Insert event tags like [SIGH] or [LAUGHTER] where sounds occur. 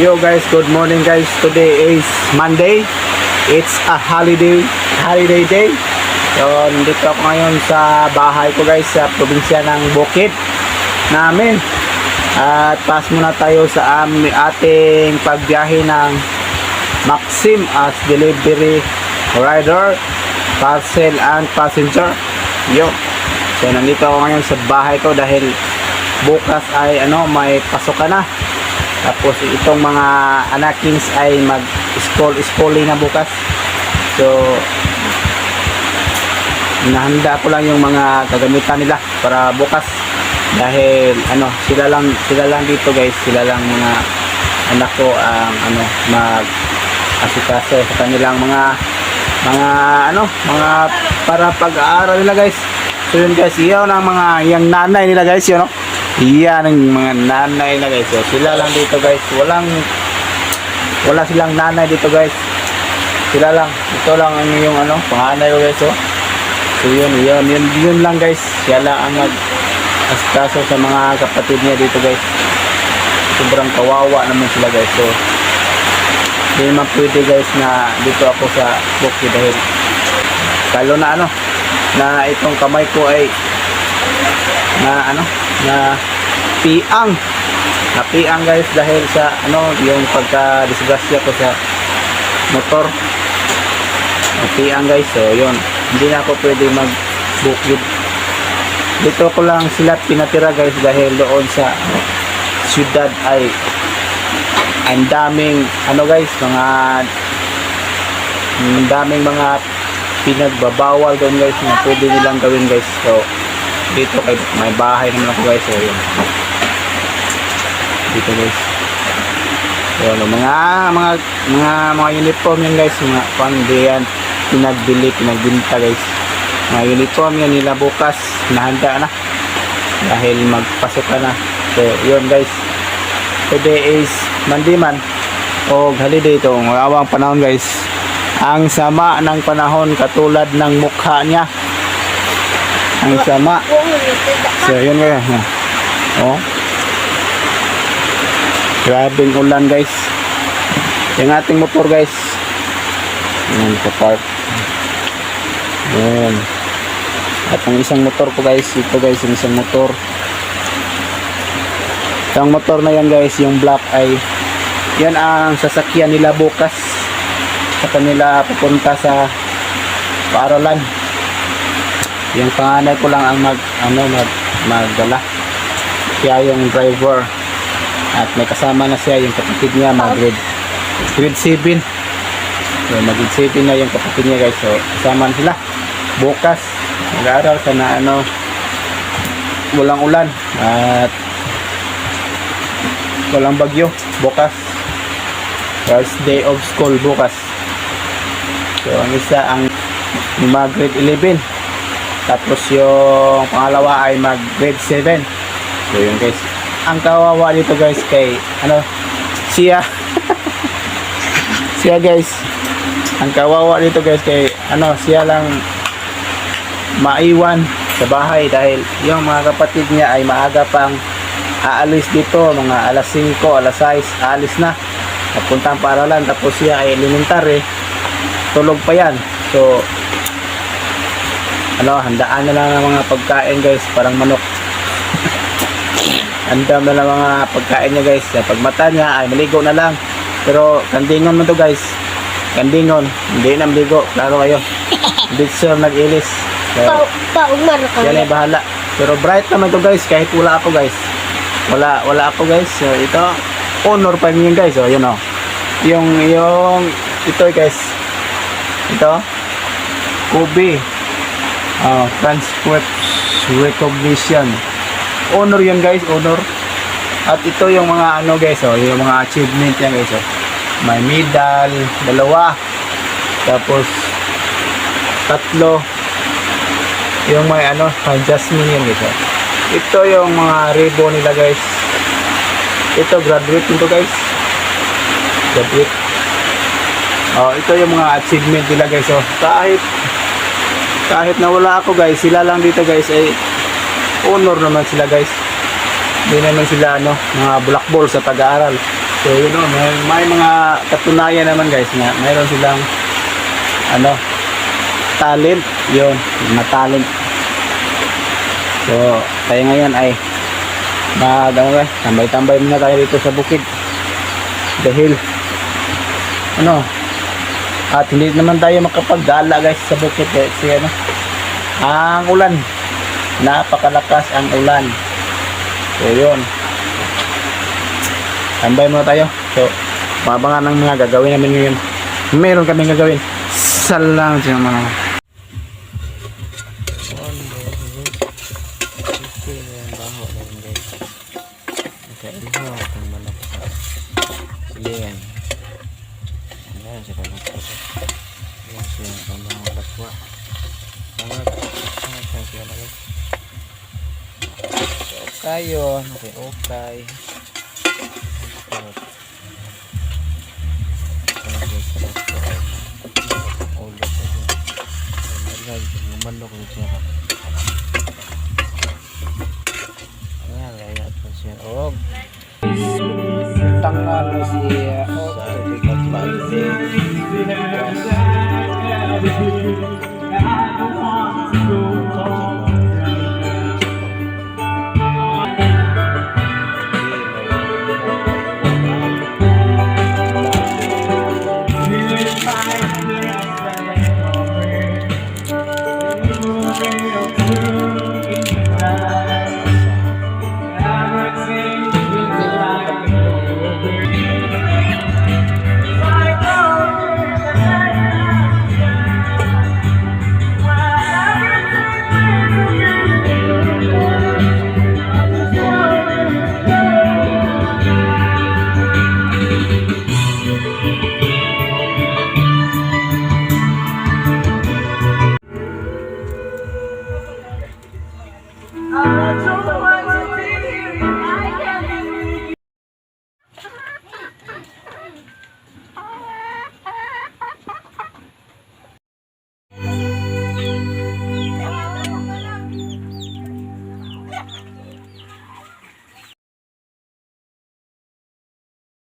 Yo guys, good morning guys. Today is Monday. It's a holiday, holiday day. So, nandito ako ngayon sa bahay ko guys sa probinsya ng Bukid namin. At pass muna tayo sa ating pagbiyahe ng Maxim as delivery rider, parcel and passenger. Yo. So, nandito ako ngayon sa bahay ko dahil bukas ay ano, may pasok na. Tapos itong mga anakins ay mag school schooling na bukas. So nahanda ko lang yung mga kagamitan nila para bukas. Dahil ano sila lang sila lang dito guys. Sila lang mga anak ko ang ano mag asikaso sa kanilang mga mga ano mga para pag-aaral nila guys. So yun guys. Iyaw ng mga yung nanay nila guys. Yun no iyan ang mga nanay nila guys so, sila lang dito guys walang wala silang nanay dito guys sila lang ito lang ang yung ano panganay ko guys oh So yun, yun, yun, yun lang guys. Siya ang mag asikaso sa mga kapatid niya dito guys. Sobrang kawawa naman sila guys. So, hindi naman pwede guys na dito ako sa bukid dahil lalo na ano, na itong kamay ko ay na ano, na piang. Na piang guys dahil sa ano, yung pagka-disgrasya ko sa motor. Na piang guys. So, yun hindi na ako pwede mag bukid dito ko lang sila pinatira guys dahil doon sa syudad ay ang daming ano guys mga ang daming mga pinagbabawal doon guys na pwede nilang gawin guys so dito kay may bahay naman ako guys so yun dito guys so ano, mga mga mga mga uniform yan guys mga pandiyan pinagbili, pinagbinta guys. Mga uniform yan nila bukas, nahanda na. Dahil magpasok ka na. So, yun guys. Today is Monday man. O holiday ito, marawang panahon guys. Ang sama ng panahon katulad ng mukha niya. Ang sama. So, yun guys. Oh. Grabing ulan guys. Yung ating motor guys. Yan, sa park. Yan. At ang isang motor ko guys, ito guys, yung isang motor. Ang motor na yan guys, yung black ay yan ang sasakyan nila bukas sa kanila pupunta sa paaralan. Yung panganay ko lang ang mag ano mag magdala. Siya yung driver. At may kasama na siya yung kapatid niya mag grade, grade 7. So, mag-isipin na yung kapatid niya guys. So, kasama sila. Bukas, mag-aaral ka na ano, walang ulan. At walang bagyo. Bukas. First day of school bukas. So, ang isa ang mag grade 11. Tapos yung pangalawa ay mag grade 7. So, yun guys. Ang kawawa dito guys kay, ano, siya. [LAUGHS] siya guys ang kawawa dito guys kay ano siya lang maiwan sa bahay dahil yung mga kapatid niya ay maaga pang aalis dito mga alas 5, alas 6 aalis na napuntang paaralan tapos siya ay elementary tulog pa yan so ano handaan na lang ng mga pagkain guys. Parang manok. Andam na lang mga pagkain niya guys. Sa pagmata niya ay maligo na lang. Pero kandingon mo to guys. Kandingon. Hindi na maligo klaro kayo. Hindi sir nag-ilis. So, Pa, paumar ka. yan ay bahala. Pero bright naman to guys. Kahit wala ako guys. Wala wala ako guys. So ito honor pa yun guys. Oh yun oh. Yung yung ito guys. Ito. Kobe oh, transcript recognition. Honor yun guys honor. At ito yung mga ano guys oh yung mga achievement yan guys oh. May medal dalawa. Tapos tatlo. Yung may ano jasmine yan guys oh. ito yung mga ribbon nila guys. Ito graduate nito guys. Graduate. Oh ito yung mga achievement nila guys oh. Kahit kahit na wala ako guys sila lang dito guys ay honor naman sila guys. Hindi naman sila ano mga black ball sa pag-aaral. So yun know, may, may mga katunayan naman guys nga mayroon silang ano talent. Yun mga talent. So tayo ngayon ay mag ano guys tambay-tambay muna tayo dito sa bukid. Dahil ano at hindi naman tayo makapagdala guys sa bukid kasi ano. Ang ulan. Napakalakas ang ulan. So yun. Tambay muna tayo. So mabangan ng mga gagawin namin ngayon. Meron kaming gagawin. Salang sa mga Silingan. Ayan, siya pala ito. Ayan siya, ang mga lakwa. Sangat, siya na guys. So, okay yun. Okay, okay. Ayan, manok yun siya. Ayan, ayan po siya. Oh, tangan na siya sa pagpapalite.